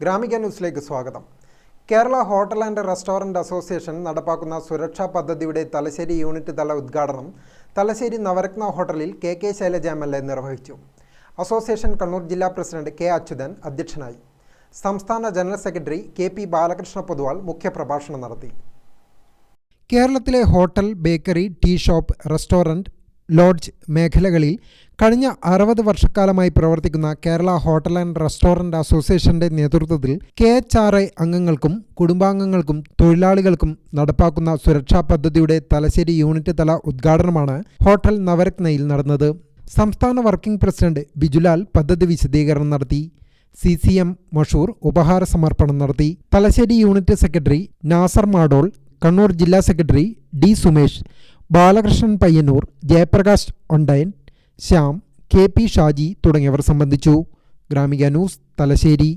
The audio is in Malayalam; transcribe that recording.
ഗ്രാമിക ന്യൂസിലേക്ക് സ്വാഗതം. Kerala hotel and restaurant association നടപ്പാക്കുന്ന സുരക്ഷാ പദ്ധതിയുടെ തലശ്ശേരി യൂണിറ്റ് തല ഉദ്ഘാടനം തലശ്ശേരി നവരത്ന ഹോട്ടലിൽ K K Shailaja M L A നിർവഹിച്ചു. അസോസിയേഷൻ കണ്ണൂർ ജില്ലാ പ്രസിഡന്റ് കെ അച്യുതൻ അധ്യക്ഷനായി. സംസ്ഥാന general secretary K P Balakrishna Poduval മുഖ്യപ്രഭാഷണം നടത്തി. കേരളത്തിലെ hotel bakery tea shop restaurant lodge മേഖലകളിൽ കഴിഞ്ഞ അറുപത് വർഷക്കാലമായി പ്രവർത്തിക്കുന്ന കേരള ഹോട്ടൽ ആൻഡ് റെസ്റ്റോറന്റ് അസോസിയേഷന്റെ നേതൃത്വത്തിൽ കെ എച്ച് ആർ ഐ അംഗങ്ങൾക്കും കുടുംബാംഗങ്ങൾക്കും തൊഴിലാളികൾക്കും നടപ്പാക്കുന്ന സുരക്ഷാ പദ്ധതിയുടെ തലശ്ശേരി യൂണിറ്റ് തല ഉദ്ഘാടനമാണ് ഹോട്ടൽ നവരത്നയിൽ നടന്നത്. സംസ്ഥാന വർക്കിംഗ് പ്രസിഡന്റ് ബിജുലാൽ പദ്ധതി വിശദീകരണം നടത്തി. സി സി എം മഷൂർ ഉപഹാര സമർപ്പണം നടത്തി. തലശ്ശേരി യൂണിറ്റ് സെക്രട്ടറി നാസർ മാഡോൾ കണ്ണൂർ ജില്ലാ secretary D Sumesh Balakrishnan Payyanur Jayaprakash Ondayan Shyam K P Shaji തുടങ്ങിയവർ സംബന്ധിച്ചു. ഗ്രാമിക ന്യൂസ് തലശ്ശേരി.